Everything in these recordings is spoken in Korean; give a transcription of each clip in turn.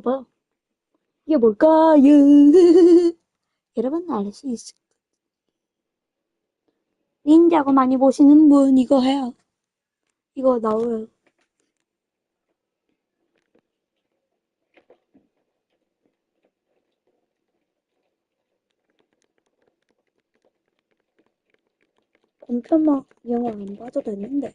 봐봐요. 이게 뭘까요? 여러분 알 수 있을 닌자고 많이 보시는 분 이거 해요. 이거 나와요. 본편만 영화 안 봐도 되는데.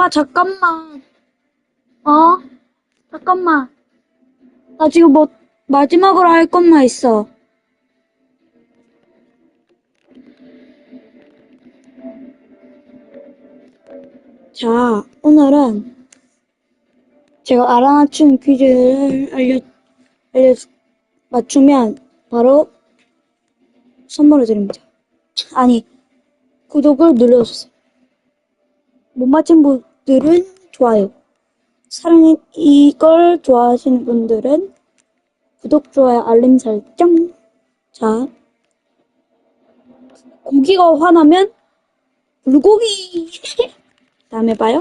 엄마, 잠깐만. 어? 잠깐만. 나 지금 뭐, 마지막으로 할 것만 있어. 자, 오늘은 제가 알아맞힌 퀴즈를 알려, 알려, 맞추면 바로 선물을 드립니다. 아니, 구독을 눌러주세요. 못 맞힌 분 들은 좋아요. 사랑해, 이걸 좋아하시는 분들은 구독, 좋아요, 알림 설정. 자, 고기가 화나면 불고기. 다음에 봐요.